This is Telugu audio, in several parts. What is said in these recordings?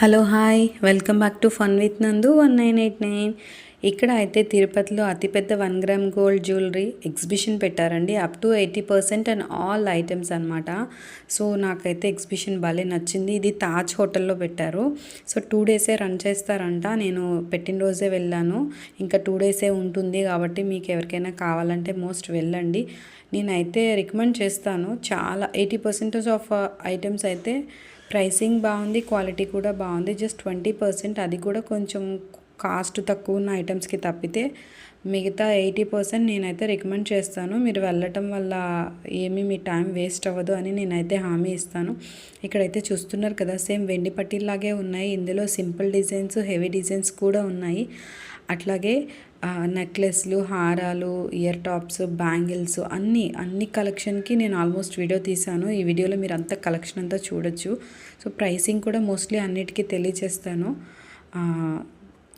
Hello hi welcome back to fun with Nandu one nine eight nine ఇక్కడ అయితే తిరుపతిలో అతిపెద్ద one gram gold jewellery exhibition పెట్టారండి. Up to eighty percent and all items అనమాట సో నాకైతే ఎగ్జిబిషన్ భలే నచ్చింది. ఇది తాజ్ హోటల్లో పెట్టారు. సో టూ డేసే రన్ చేస్తారంట. నేను పెట్టిన రోజే వెళ్ళాను. ఇంకా టూ డేసే ఉంటుంది కాబట్టి మీకు ఎవరికైనా కావాలంటే మోస్ట్ వెళ్ళండి. నేనైతే రికమెండ్ చేస్తాను. చాలా ఎయిటీ పర్సెంటేజ్ ఆఫ్ ఐటమ్స్ అయితే ప్రైసింగ్ బాగుంది క్వాలిటీ కూడా బాగుంది. Just twenty percent. అది కూడా కొంచెం కాస్ట్ తక్కువ ఉన్న ఐటమ్స్కి తప్పితే మిగతా ఎయిటీ పర్సెంట్ నేనైతే రికమెండ్ చేస్తాను. మీరు వెళ్ళటం వల్ల ఏమీ మీ టైం వేస్ట్ అవ్వదు అని నేనైతే హామీ ఇస్తాను. ఇక్కడైతే చూస్తున్నారు కదా సేమ్ వెండి పట్టీలాగే ఉన్నాయి. ఇందులో సింపుల్ డిజైన్స్ హెవీ డిజైన్స్ కూడా ఉన్నాయి. అట్లాగే నెక్లెస్లు హారాలు ఇయర్ టాప్స్ బ్యాంగిల్స్ అన్నీ అన్ని కలెక్షన్కి నేను ఆల్మోస్ట్ వీడియో తీశాను. ఈ వీడియోలో మీరు అంత కలెక్షన్ అంతా చూడొచ్చు. సో ప్రైసింగ్ కూడా మోస్ట్లీ అన్నిటికీ తెలియజేస్తాను.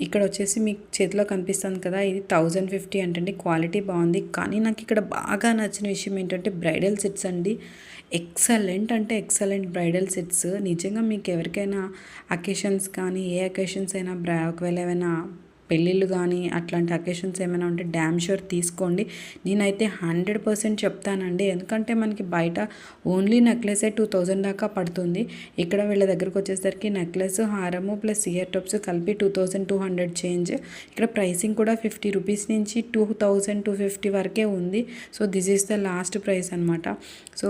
ఇక్కడ వచ్చేసి మీకు చేతిలో కనిపిస్తుంది కదా ఇది థౌజండ్ ఫిఫ్టీ అంటండి. క్వాలిటీ బాగుంది. కానీ నాకు ఇక్కడ బాగా నచ్చిన విషయం ఏంటంటే బ్రైడల్ సెట్స్ అండి. ఎక్సలెంట్ అంటే ఎక్సలెంట్ బ్రైడల్ సెట్స్. నిజంగా మీకు ఎవరికైనా అకేషన్స్ కానీ ఏ అకేషన్స్ అయినా బ్రా ఒకవేళ ఏమైనా పెళ్ళిళ్ళు కానీ అట్లాంటి అకేషన్స్ ఏమైనా ఉంటే డ్యామ్ షూర్ తీసుకోండి. నేనైతే హండ్రెడ్ పర్సెంట్ చెప్తానండి. ఎందుకంటే మనకి బయట ఓన్లీ నెక్లెసే టూ థౌజండ్ దాకా పడుతుంది. ఇక్కడ వీళ్ళ దగ్గరకు వచ్చేసరికి నెక్లెస్ హారము ప్లస్ ఇయర్ టప్స్ కలిపి two thousand two hundred change ఇక్కడ ప్రైసింగ్ కూడా ఫిఫ్టీ రూపీస్ నుంచి టూ థౌజండ్ టూ ఫిఫ్టీ వరకే ఉంది. So this is the last price అనమాట సో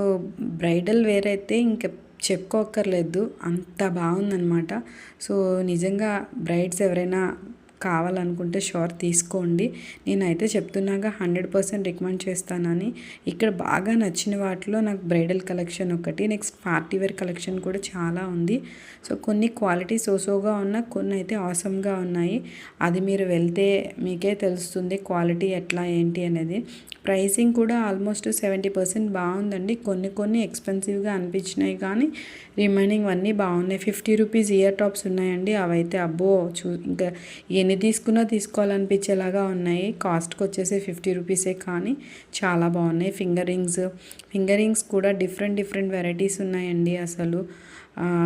బ్రైడల్ వేర్ అయితే ఇంకా చెప్పుకోక్కర్లేదు. అంత బాగుందనమాట సో నిజంగా బ్రైడ్స్ ఎవరైనా కావాలనుకుంటే షోర్ తీసుకోండి. నేనైతే చెప్తున్నాగా హండ్రెడ్ పర్సెంట్ రికమెండ్ చేస్తానని. ఇక్కడ బాగా నచ్చిన వాటిలో నాకు బ్రైడల్ కలెక్షన్ ఒకటి నెక్స్ట్ పార్టీ వేర్ కలెక్షన్ కూడా చాలా ఉంది. సో కొన్ని క్వాలిటీ సోసోగా ఉన్న కొన్ని అయితే ఆసమ్గా ఉన్నాయి. అది మీరు వెళ్తే మీకే తెలుస్తుంది క్వాలిటీ ఎట్లా ఏంటి అనేది. ప్రైసింగ్ కూడా ఆల్మోస్ట్ సెవెంటీ పర్సెంట్ బాగుందండి. కొన్ని కొన్ని ఎక్స్పెన్సివ్గా అనిపించినాయి కానీ రిమైనింగ్ అన్నీ బాగున్నాయి. ఫిఫ్టీ రూపీస్ ఇయర్ టాప్స్ ఉన్నాయండి. అవైతే అబ్బో చూ ఇంకా ఎన్ని తీసుకున్నా తీసుకోవాలనిపించేలాగా ఉన్నాయి. కాస్ట్కి వచ్చేసి ఫిఫ్టీ రూపీసే కానీ చాలా బాగున్నాయి. ఫింగర్ రింగ్స్ ఫింగర్ రింగ్స్ కూడా డిఫరెంట్ డిఫరెంట్ వెరైటీస్ ఉన్నాయండి అసలు.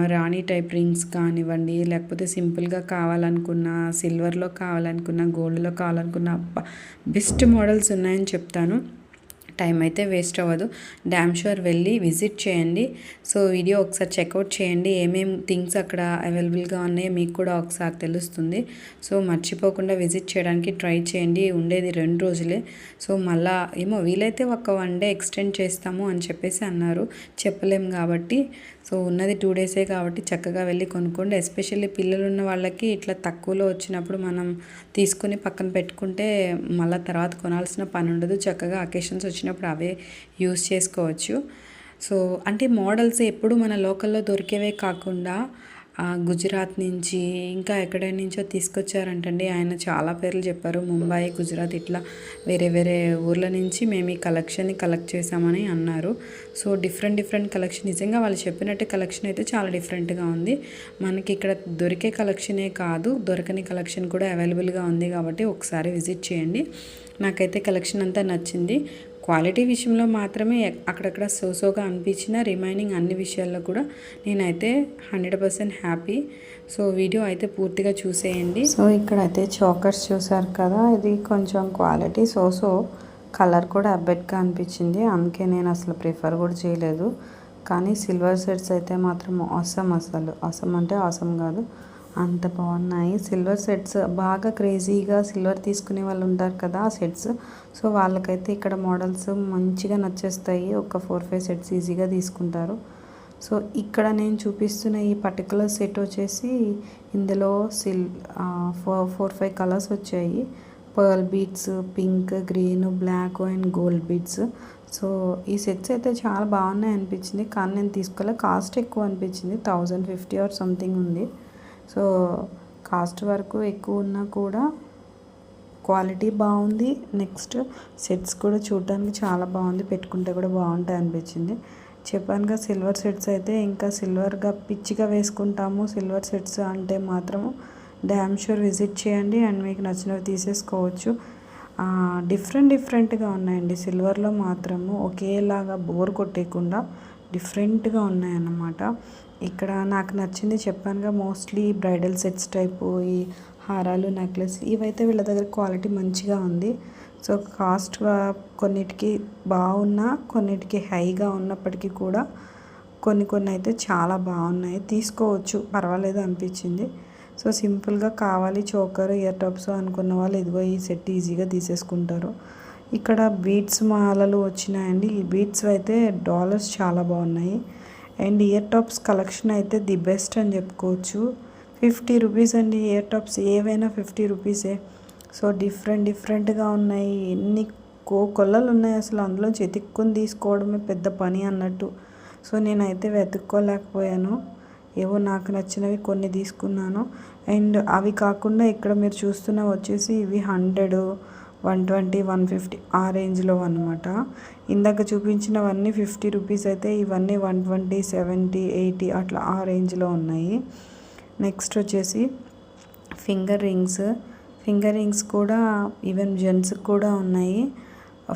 రాణి టైప్ రింగ్స్ కానివ్వండి లేకపోతే సింపుల్గా కావాలనుకున్న సిల్వర్లో కావాలనుకున్న గోల్డ్లో కావాలనుకున్న బెస్ట్ మోడల్స్ ఉన్నాయని చెప్తాను. టైం అయితే వేస్ట్ అవ్వదు. డ్యామ్ షూర్ వెళ్ళి విజిట్ చేయండి. సో వీడియో ఒకసారి చెక్అవుట్ చేయండి. ఏమేమి థింగ్స్ అక్కడ అవైలబుల్గా ఉన్నాయో మీకు కూడా ఒకసారి తెలుస్తుంది. సో మర్చిపోకుండా విజిట్ చేయడానికి ట్రై చేయండి. ఉండేది రెండు రోజులే. సో మళ్ళా ఏమో వీలైతే ఒక వన్ డే ఎక్స్టెండ్ చేస్తాము అని చెప్పేసి అన్నారు. చెప్పలేం కాబట్టి సో ఉన్నది టూ డేసే కాబట్టి చక్కగా వెళ్ళి కొనుక్కోండి. ఎస్పెషల్లీ పిల్లలు ఉన్న వాళ్ళకి ఇట్లా తక్కువలో వచ్చినప్పుడు మనం తీసుకుని పక్కన పెట్టుకుంటే మళ్ళీ తర్వాత కొనాల్సిన పని ఉండదు. చక్కగా అకేషన్స్ వచ్చినప్పుడు అవే యూస్ చేసుకోవచ్చు. సో అంటే మోడల్స్ ఎప్పుడు మన లోకల్లో దొరికేవే కాకుండా గుజరాత్ నుంచి ఇంకా ఎక్కడి నుంచో తీసుకొచ్చారంటండి. ఆయన చాలా పేర్లు చెప్పారు. ముంబై గుజరాత్ ఇట్లా వేరే వేరే ఊర్ల నుంచి మేము ఈ కలెక్షన్ని కలెక్ట్ చేసామని అన్నారు. So different different collection. నిజంగా వాళ్ళు చెప్పినట్టు కలెక్షన్ అయితే చాలా డిఫరెంట్గా ఉంది. మనకి ఇక్కడ దొరికే కలెక్షనే కాదు దొరకని కలెక్షన్ కూడా అవైలబుల్గా ఉంది కాబట్టి ఒకసారి విజిట్ చేయండి. నాకైతే కలెక్షన్ అంతా నచ్చింది. క్వాలిటీ విషయంలో మాత్రమే అక్కడక్కడ సోసోగా అనిపించిన రిమైనింగ్ అన్ని విషయాల్లో కూడా నేనైతే hundred percent happy. So video అయితే పూర్తిగా చూసేయండి. సో ఇక్కడైతే చోకర్స్ చూసారు కదా ఇది కొంచెం క్వాలిటీ సోసో కలర్ కూడా అబ్బెట్గా అనిపించింది. అందుకే నేను అసలు ప్రిఫర్ కూడా చేయలేదు. కానీ సిల్వర్ సెట్స్ అయితే మాత్రం అవసరం అసలు. అవసరం అంటే అవసరం కాదు. అంత బాగున్నాయి. సిల్వర్ సెట్స్ బాగా క్రేజీగా సిల్వర్ తీసుకునే వాళ్ళు ఉంటారు కదా ఆ సెట్స్. సో వాళ్ళకైతే ఇక్కడ మోడల్స్ మంచిగా నచ్చేస్తాయి. ఒక ఫోర్ ఫైవ్ సెట్స్ ఈజీగా తీసుకుంటారు. సో ఇక్కడ నేను చూపిస్తున్న ఈ పర్టికులర్ సెట్ వచ్చేసి ఇందులో సిల్ ఫోర్ ఫోర్ ఫైవ్ కలర్స్ వచ్చాయి. Pearl beads pink green black and gold beads. So ఈ సెట్స్ అయితే చాలా బాగున్నాయి అనిపించింది. కానీ నేను తీసుకోలే. కాస్ట్ ఎక్కువ అనిపించింది. థౌజండ్ ఫిఫ్టీ ఆర్ సంథింగ్ ఉంది. సో కాస్ట్ వరకు ఎక్కువ ఉన్నా కూడా క్వాలిటీ బాగుంది. నెక్స్ట్ సెట్స్ కూడా చూడడానికి చాలా బాగుంది. పెట్టుకుంటే కూడా బాగుంటాయి అనిపించింది. చెప్పానుగా సిల్వర్ సెట్స్ అయితే ఇంకా సిల్వర్గా పిచ్చిగా వేసుకుంటాము. సిల్వర్ సెట్స్ అంటే మాత్రము డ్యామ్ షూర్ విజిట్ చేయండి అండ్ మీకు నచ్చినవి తీసేసుకోవచ్చు. డిఫరెంట్ డిఫరెంట్గా ఉన్నాయండి. సిల్వర్లో మాత్రము ఒకేలాగా బోర్ కొట్టేయకుండా డిఫరెంట్గా ఉన్నాయన్నమాట. ఇక్కడ నాకు నచ్చింది చెప్పానుగా మోస్ట్లీ బ్రైడల్ సెట్స్ టైపు ఈ హారాలు నెక్లెస్ ఇవైతే వీళ్ళ దగ్గర క్వాలిటీ మంచిగా ఉంది. సో కాస్ట్ కొన్నిటికి బాగున్నా కొన్నిటికి హైగా ఉన్నప్పటికీ కూడా కొన్ని కొన్ని అయితే చాలా బాగున్నాయి. తీసుకోవచ్చు పర్వాలేదు అనిపించింది. సో సింపుల్గా కావాలి చోకర్ ఇయర్ టాప్స్ అనుకున్న వాళ్ళు ఇదిగో ఈ సెట్ ఈజీగా తీసేసుకుంటారు. ఇక్కడ బీట్స్ మాలలు వచ్చినాయండి. ఈ బీట్స్ అయితే డాలర్స్ చాలా బాగున్నాయి. అండ్ ఇయర్ టాప్స్ కలెక్షన్ అయితే ది బెస్ట్ అని చెప్పుకోవచ్చు. ఫిఫ్టీ రూపీస్ అండి ఇయర్ టాప్స్. ఏవైనా ఫిఫ్టీ రూపీసే. సో డిఫరెంట్ డిఫరెంట్గా ఉన్నాయి. ఎన్ని కో కొల్లలు ఉన్నాయి అసలు. అందులో చెతిక్కుని తీసుకోవడమే పెద్ద పని అన్నట్టు. సో నేనైతే వెతుక్కోలేకపోయాను. ఏవో నాకు నచ్చినవి కొన్ని తీసుకున్నాను. అండ్ అవి కాకుండా ఇక్కడ మీరు చూస్తున్న వచ్చేసి ఇవి hundred one twenty one fifty ఆ రేంజ్లో అనమాట ఇందాక చూపించినవన్నీ ఫిఫ్టీ రూపీస్ అయితే ఇవన్నీ వన్ ట్వంటీ సెవెంటీ ఎయిటీ అట్లా ఆ రేంజ్లో ఉన్నాయి. నెక్స్ట్ వచ్చేసి ఫింగర్ రింగ్స్. ఫింగర్ రింగ్స్ కూడా ఈవెన్ జెంట్స్కి కూడా ఉన్నాయి.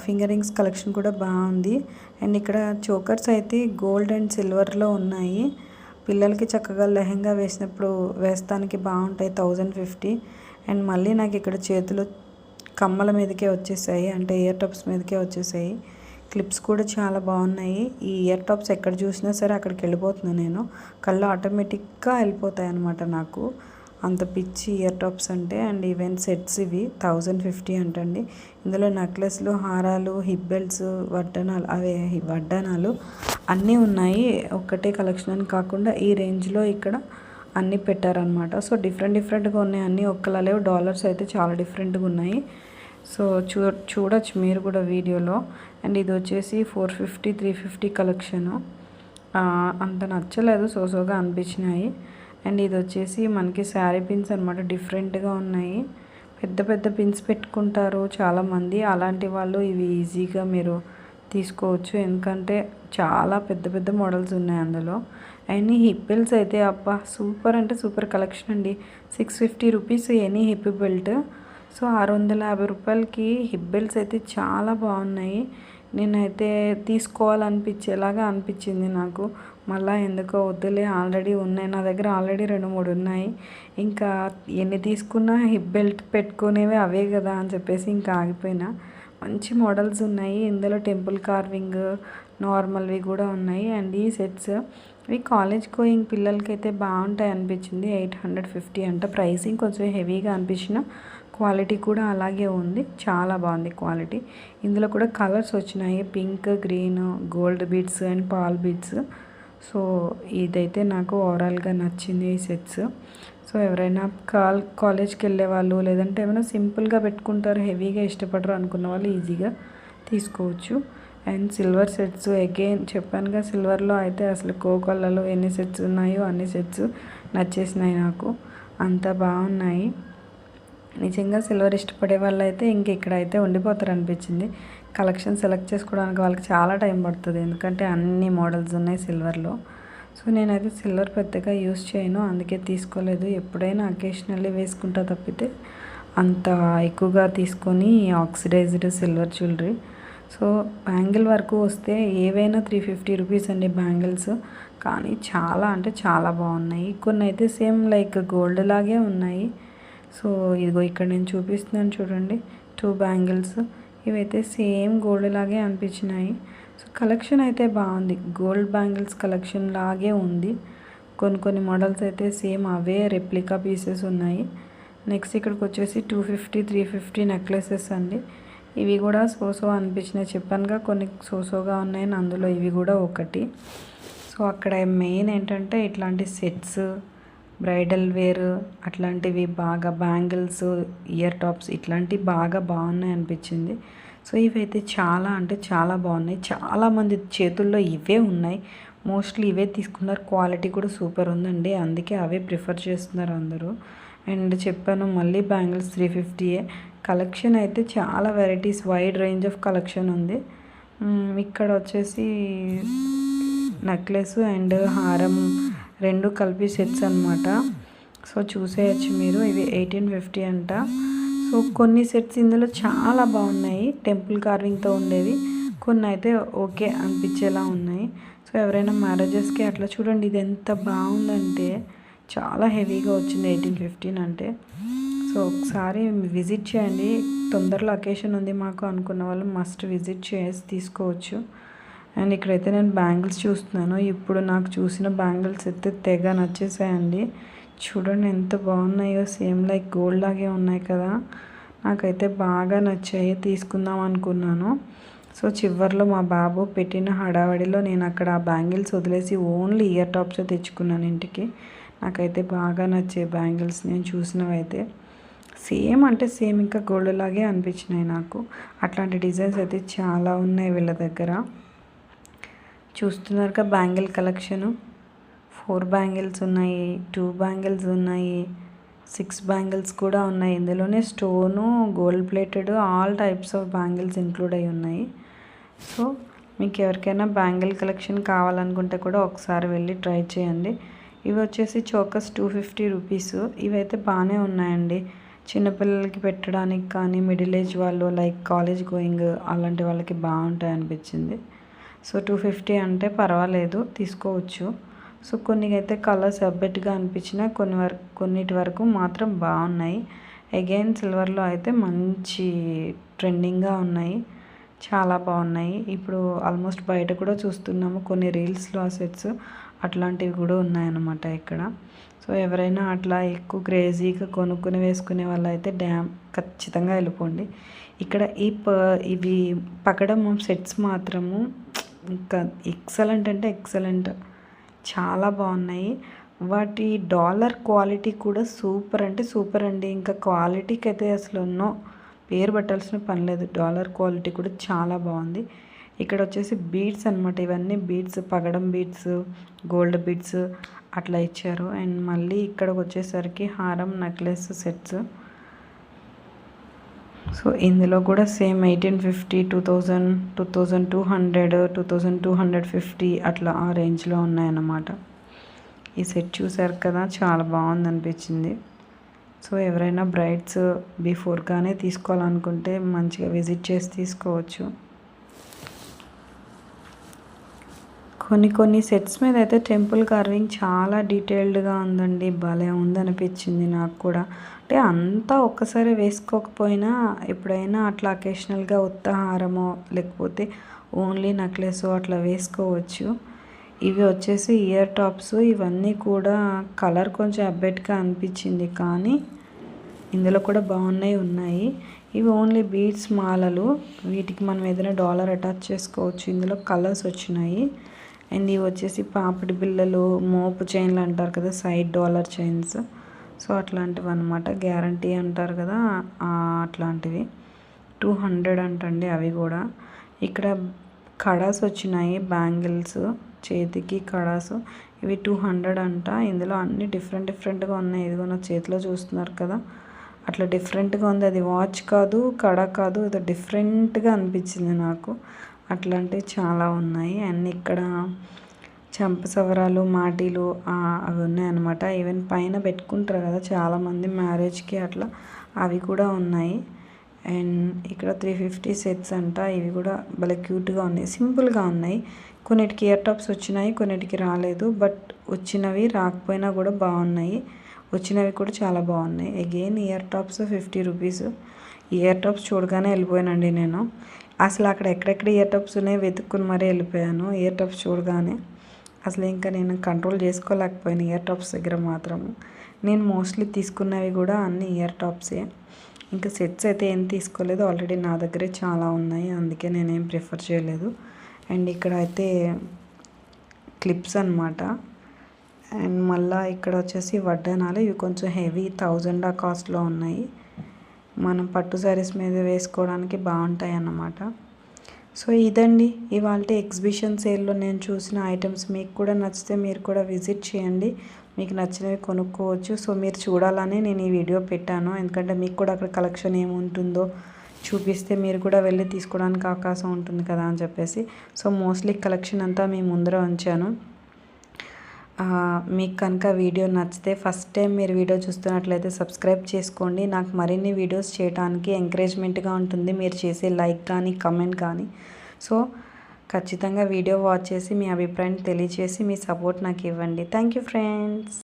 ఫింగర్ రింగ్స్ కలెక్షన్ కూడా బాగుంది. అండ్ ఇక్కడ చోకర్స్ అయితే గోల్డ్ అండ్ సిల్వర్లో ఉన్నాయి. పిల్లలకి చక్కగా లెహెంగా వేసినప్పుడు వేస్తానికి బాగుంటాయి థౌజండ్ ఫిఫ్టీ. అండ్ మళ్ళీ నాకు ఇక్కడ చేతిలో కమ్మల మీదకే వచ్చేసాయి. అంటే ఇయర్ టాప్స్ మీదకే వచ్చేసాయి. క్లిప్స్ కూడా చాలా బాగున్నాయి. ఈ ఇయర్ టాప్స్ ఎక్కడ చూసినా సరే అక్కడికి వెళ్ళిపోతున్నాను నేను. కళ్ళు ఆటోమేటిక్గా వెళ్ళిపోతాయి అనమాట నాకు. అంత పిచ్చి ఇయర్ టాప్స్ అంటే అండ్ ఈవెన్ సెట్స్ ఇవి థౌజండ్ ఫిఫ్టీ అంటండి. ఇందులో నెక్లెస్లు హారాలు హిప్ బెల్ట్స్ వడ్డనాలు అవే వడ్డనాలు అన్నీ ఉన్నాయి. ఒక్కటే కలెక్షన్ అని కాకుండా ఈ రేంజ్లో ఇక్కడ అన్నీ పెట్టారనమాట సో డిఫరెంట్ డిఫరెంట్గా ఉన్నాయి. అన్నీ ఒక్కలా లేవు. డాలర్స్ అయితే చాలా డిఫరెంట్గా ఉన్నాయి. సో చూ చూడొచ్చు మీరు కూడా వీడియోలో. అండ్ ఇది వచ్చేసి four fifty three fifty collection. అంత నచ్చలేదు సోసోగా అనిపించినాయి. అండ్ ఇది వచ్చేసి మనకి శారీ పిన్స్ అనమాట డిఫరెంట్గా ఉన్నాయి. పెద్ద పెద్ద పిన్స్ పెట్టుకుంటారు చాలామంది. అలాంటి వాళ్ళు ఇవి ఈజీగా మీరు తీసుకోవచ్చు. ఎందుకంటే చాలా పెద్ద పెద్ద మోడల్స్ ఉన్నాయి అందులో. అండ్ హిప్పెల్స్ అయితే అబ్బా సూపర్ అంటే సూపర్ కలెక్షన్ అండి. Six fifty rupees any hip belt so ఆరు వందల యాభై రూపాయలకి హిప్ బెల్ట్స్ అయితే చాలా బాగున్నాయి. నేనైతే తీసుకోవాలనిపించేలాగా అనిపించింది నాకు. మళ్ళీ ఎందుకో వద్దులే ఆల్రెడీ ఉన్నాయి. నా దగ్గర ఆల్రెడీ రెండు మూడు ఉన్నాయి. ఇంకా ఎన్ని తీసుకున్నా హిప్ బెల్ట్ పెట్టుకునేవి అవే కదా అని చెప్పేసి ఇంకా ఆగిపోయినా. మంచి మోడల్స్ ఉన్నాయి. ఇందులో టెంపుల్ కార్వింగ్ నార్మల్వి కూడా ఉన్నాయి. అండ్ ఈ సెట్స్ ఇవి కాలేజ్ గోయింగ్ పిల్లలకైతే బాగుంటాయి అనిపించింది. ఎయిట్ హండ్రెడ్ ఫిఫ్టీ అంట ప్రైసింగ్ కొంచెం హెవీగా అనిపించిన. క్వాలిటీ కూడా అలాగే ఉంది. చాలా బాగుంది క్వాలిటీ. ఇందులో కూడా కలర్స్ వచ్చినాయి. Pink green gold beads and pearl beads. So ఇదైతే నాకు ఓవరాల్గా నచ్చింది ఈ సెట్స్. సో ఎవరైనా కాల్ కాలేజ్కి వెళ్ళే వాళ్ళు లేదంటే ఏమైనా సింపుల్గా పెట్టుకుంటారు హెవీగా ఇష్టపడరు అనుకున్న వాళ్ళు ఈజీగా తీసుకోవచ్చు. అండ్ సిల్వర్ సెట్స్ అగైన్ చెప్పానుగా సిల్వర్లో అయితే అసలు కోకొల్లలో ఎన్ని సెట్స్ ఉన్నాయో అన్ని సెట్స్ నచ్చేసినాయి నాకు. అంత బాగున్నాయి. నిజంగా సిల్వర్ ఇష్టపడే వాళ్ళు అయితే ఇంక ఇక్కడ అయితే ఉండిపోతారు అనిపించింది కలెక్షన్ సెలెక్ట్ చేసుకోవడానికి వాళ్ళకి చాలా టైం పడుతుంది. ఎందుకంటే అన్ని మోడల్స్ ఉన్నాయి సిల్వర్లో. సో నేనైతే సిల్వర్ పెద్దగా యూస్ చేయను. అందుకే తీసుకోలేదు. ఎప్పుడైనా అకేషనల్లీ వేసుకుంటా తప్పితే అంత ఎక్కువగా తీసుకొని oxidised silver jewellery. So bangle వరకు వస్తే ఏవైనా త్రీ ఫిఫ్టీ రూపీస్ అండి బ్యాంగిల్స్. కానీ చాలా అంటే చాలా బాగున్నాయి. కొన్ని అయితే సేమ్ లైక్ గోల్డ్ లాగే ఉన్నాయి. సో ఇదిగో ఇక్కడ నేను చూపిస్తున్నాను చూడండి. టూ బ్యాంగిల్స్ ఇవైతే సేమ్ గోల్డ్ లాగే అనిపించినాయి. సో కలెక్షన్ అయితే బాగుంది. గోల్డ్ బ్యాంగిల్స్ కలెక్షన్ లాగే ఉంది. కొన్ని కొన్ని మోడల్స్ అయితే సేమ్ అవే రెప్లికా పీసెస్ ఉన్నాయి. నెక్స్ట్ ఇక్కడికి వచ్చేసి two fifty three fifty necklaces అండి. ఇవి కూడా సోసో అనిపించినాయి. చెప్పానుగా కొన్ని సోసోగా ఉన్నాయని అందులో ఇవి కూడా ఒకటి. సో అక్కడ మెయిన్ ఏంటంటే ఇట్లాంటి సెట్స్ బ్రైడల్ వేర్ అట్లాంటివి బాగా బ్యాంగిల్స్ ఇయర్ టాప్స్ ఇట్లాంటివి బాగా బాగున్నాయి అనిపించింది. సో ఇవైతే చాలా అంటే చాలా బాగున్నాయి. చాలామంది చేతుల్లో ఇవే ఉన్నాయి. మోస్ట్లీ ఇవే తీసుకున్నారు. క్వాలిటీ కూడా సూపర్ ఉందండి. అందుకే అవే ప్రిఫర్ చేస్తున్నారు అందరూ. అండ్ చెప్పాను మళ్ళీ బ్యాంగిల్స్ త్రీ ఫిఫ్టీయే కలెక్షన్ అయితే చాలా varieties. Wide range of collection ఉంది. ఇక్కడ వచ్చేసి నెక్లెస్ అండ్ హారం రెండు కలిపి సెట్స్ అనమాట సో చూసేయచ్చు మీరు. ఇవి ఎయిటీన్ ఫిఫ్టీ అంట. సో కొన్ని సెట్స్ ఇందులో చాలా బాగున్నాయి. టెంపుల్ కార్వింగ్తో ఉండేవి. కొన్ని అయితే ఓకే అనిపించేలా ఉన్నాయి. సో ఎవరైనా మ్యారేజెస్కి అట్లా చూడండి ఇది ఎంత బాగుందంటే చాలా హెవీగా వచ్చింది ఎయిటీన్ ఫిఫ్టీన్ అంటే. సో ఒకసారి విజిట్ చేయండి. తొందరలో అకేషన్ ఉంది మాకు అనుకున్న వాళ్ళు మస్ట్ విజిట్ చేసి తీసుకోవచ్చు. అండ్ ఇక్కడైతే నేను బ్యాంగిల్స్ చూస్తున్నాను. ఇప్పుడు నాకు చూసిన బ్యాంగిల్స్ అయితే తెగ నచ్చేసాయండి. చూడండి ఎంత బాగున్నాయో. సేమ్ లైక్ గోల్డ్ లాగే ఉన్నాయి కదా. నాకైతే బాగా నచ్చాయి. తీసుకుందాం అనుకున్నాను. సో చివరిలో మా బాబు పెట్టిన హడావడిలో నేను అక్కడ ఆ బ్యాంగిల్స్ వదిలేసి ఓన్లీ ఇయర్ టాప్స్ తెచ్చుకున్నాను ఇంటికి. నాకైతే బాగా నచ్చే బ్యాంగిల్స్. నేను చూసినవైతే సేమ్ అంటే సేమ్ ఇంకా గోల్డ్ లాగే అనిపించినాయి నాకు. అట్లాంటి డిజైన్స్ అయితే చాలా ఉన్నాయి వీళ్ళ దగ్గర. చూస్తున్నారుగా బ్యాంగిల్ కలెక్షను. ఫోర్ బ్యాంగిల్స్ ఉన్నాయి టూ బ్యాంగిల్స్ ఉన్నాయి సిక్స్ బ్యాంగిల్స్ కూడా ఉన్నాయి. ఇందులోనే stone gold plated all types of bangles include అయి ఉన్నాయి. సో మీకు ఎవరికైనా బ్యాంగిల్ కలెక్షన్ కావాలనుకుంటే కూడా ఒకసారి వెళ్ళి ట్రై చేయండి. ఇవి వచ్చేసి చోకస్ టూ ఫిఫ్టీ రూపీస్. ఇవైతే బాగానే ఉన్నాయండి. చిన్నపిల్లలకి పెట్టడానికి కానీ మిడిల్ ఏజ్ వాళ్ళు లైక్ కాలేజ్ గోయింగ్ అలాంటి వాళ్ళకి బాగుంటాయి అనిపించింది సో టూ ఫిఫ్టీ అంటే పర్వాలేదు తీసుకోవచ్చు. సో కొన్ని అయితే కలర్స్ అనిపించిన కొన్ని వరకు కొన్నిటి వరకు మాత్రం బాగున్నాయి. అగైన్ సిల్వర్లో అయితే మంచి ట్రెండింగ్గా ఉన్నాయి. చాలా బాగున్నాయి. ఇప్పుడు ఆల్మోస్ట్ బయట కూడా చూస్తున్నాము కొన్ని రీల్స్లో ఆ సెట్స్. అట్లాంటివి కూడా ఉన్నాయన్నమాట ఇక్కడ. సో ఎవరైనా అట్లా ఎక్కువ క్రేజీగా కొనుక్కుని వేసుకునే వాళ్ళు అయితే డ్యామ్ ఖచ్చితంగా వెళ్ళిపోండి. ఇక్కడ ఈ ప ఇవి పకడం సెట్స్ మాత్రము ఇంకా ఎక్సలెంట్ అంటే ఎక్సలెంట్. చాలా బాగున్నాయి. వాటి డాలర్ క్వాలిటీ కూడా సూపర్ అంటే సూపర్ అండి. ఇంకా క్వాలిటీకి అయితే అసలు ఉన్నో పేరు పెట్టాల్సిన పని లేదు. డాలర్ క్వాలిటీ కూడా చాలా బాగుంది. ఇక్కడ వచ్చేసి బీడ్స్ అనమాట ఇవన్నీ బీడ్స్ పగడం బీడ్స్ గోల్డ్ బీడ్స్ అట్లా ఇచ్చారు. అండ్ మళ్ళీ ఇక్కడికి వచ్చేసరికి హారం నెక్లెస్ సెట్స్. సో ఇందులో కూడా same eighteen fifty two thousand two thousand two hundred two thousand two hundred fifty అట్లా ఆ రేంజ్లో ఉన్నాయన్నమాట. ఈ సెట్ చూసారు కదా చాలా బాగుంది అనిపించింది సో ఎవరైనా బ్రైడ్స్ బిఫోర్గానే తీసుకోవాలనుకుంటే మంచిగా విజిట్ చేసి తీసుకోవచ్చు. కొన్ని కొన్ని సెట్స్ మీద అయితే టెంపుల్ కార్వింగ్ చాలా డీటెయిల్డ్గా ఉందండి. భలే ఉందనిపించింది నాకు కూడా. అంటే అంతా ఒక్కసారి వేసుకోకపోయినా ఎప్పుడైనా అట్లా అకేషనల్గా ఉత్తహారమో లేకపోతే ఓన్లీ నెక్లెస్ అట్లా వేసుకోవచ్చు. ఇవి వచ్చేసి ఇయర్ టాప్స్ ఇవన్నీ కూడా కలర్ కొంచెం అబ్బెట్గా అనిపించింది కానీ ఇందులో కూడా బాగున్నాయి ఉన్నాయి. ఇవి ఓన్లీ బీడ్స్ మాలలు. వీటికి మనం ఏదైనా డాలర్ అటాచ్ చేసుకోవచ్చు. ఇందులో కలర్స్ వచ్చినాయి. అండ్ ఇవి వచ్చేసి పాపిడి బిళ్ళలు మోపు చైన్లు అంటారు కదా సైడ్ డాలర్ చైన్స్ సో అట్లాంటివి అనమాట గ్యారంటీ అంటారు కదా అట్లాంటివి. టూ హండ్రెడ్ అంటండి అవి కూడా. ఇక్కడ కడాస్ వచ్చినాయి బ్యాంగిల్స్ చేతికి కడాస్. ఇవి టూ హండ్రెడ్ అంట. ఇందులో అన్ని డిఫరెంట్ డిఫరెంట్గా ఉన్నాయి. ఇదిగో నా చేతిలో చూస్తున్నారు కదా. అట్లా డిఫరెంట్గా ఉంది. అది వాచ్ కాదు కడ కాదు ఇది డిఫరెంట్గా అనిపించింది నాకు. అట్లాంటివి చాలా ఉన్నాయి. అండ్ ఇక్కడ చంపసవరాలు మాటీలు అవి ఉన్నాయన్నమాట. ఈవెన్ పైన పెట్టుకుంటారు కదా చాలామంది మ్యారేజ్కి అట్లా. అవి కూడా ఉన్నాయి. అండ్ ఇక్కడ త్రీ ఫిఫ్టీ సెట్స్ అంట. ఇవి కూడా భలే క్యూట్గా ఉన్నాయి. సింపుల్గా ఉన్నాయి. కొన్నిటికి ఇయర్ టాప్స్ వచ్చినాయి కొన్నిటికి రాలేదు. బట్ వచ్చినవి రాకపోయినా కూడా బాగున్నాయి. వచ్చినవి కూడా చాలా బాగున్నాయి. Again ear tops fifty rupees ear tops చూడగానే వెళ్ళిపోయానండి నేను. అసలు అక్కడ ఎక్కడెక్కడ ఇయర్ టాప్స్ ఉన్నాయి వెతుక్కుని మరీ వెళ్ళిపోయాను. ఇయర్ టాప్స్ చూడగానే అసలు ఇంకా నేను కంట్రోల్ చేసుకోలేకపోయాను ఇయర్ టాప్స్ దగ్గర మాత్రం. నేను మోస్ట్లీ తీసుకున్నవి కూడా అన్ని ఇయర్ టాప్సే ఇంకా సెట్స్ అయితే ఏం తీసుకోలేదు. ఆల్రెడీ నా దగ్గరే చాలా ఉన్నాయి. అందుకే నేనేం ప్రిఫర్ చేయలేదు. అండ్ ఇక్కడ అయితే క్లిప్స్ అనమాట అండ్ మళ్ళీ ఇక్కడ వచ్చేసి వడ్డానాలు ఇవి కొంచెం హెవీ థౌజండ్ ఆ కాస్ట్లో ఉన్నాయి. మనం పట్టు శారీస్ మీద వేసుకోవడానికి బాగుంటాయి అన్నమాట సో ఇదండి. ఇవాళ ఎగ్జిబిషన్ సేల్లో నేను చూసిన ఐటమ్స్ మీకు కూడా నచ్చితే మీరు కూడా విజిట్ చేయండి. మీకు నచ్చినవి కొనుక్కోవచ్చు. సో మీరు చూడాలని నేను ఈ వీడియో పెట్టాను. ఎందుకంటే మీకు కూడా అక్కడ కలెక్షన్ ఏముంటుందో చూపిస్తే మీరు కూడా వెళ్ళి తీసుకోవడానికి అవకాశం ఉంటుంది కదా అని చెప్పేసి. సో మోస్ట్లీ కలెక్షన్ అంతా మీ ముందర ఉంచాను. మీకు కనుక వీడియో నచ్చితే ఫస్ట్ టైం మీరు వీడియో చూస్తున్నట్లయితే సబ్స్క్రైబ్ చేసుకోండి. నాకు మరిన్ని వీడియోస్ చేయడానికి ఎంకరేజ్మెంట్గా ఉంటుంది. మీరు చేసే లైక్ కానీ కమెంట్ కానీ. సో ఖచ్చితంగా వీడియో వాచ్ చేసి మీ అభిప్రాయం తెలియచేసి మీ సపోర్ట్ నాకు ఇవ్వండి. Thank you friends.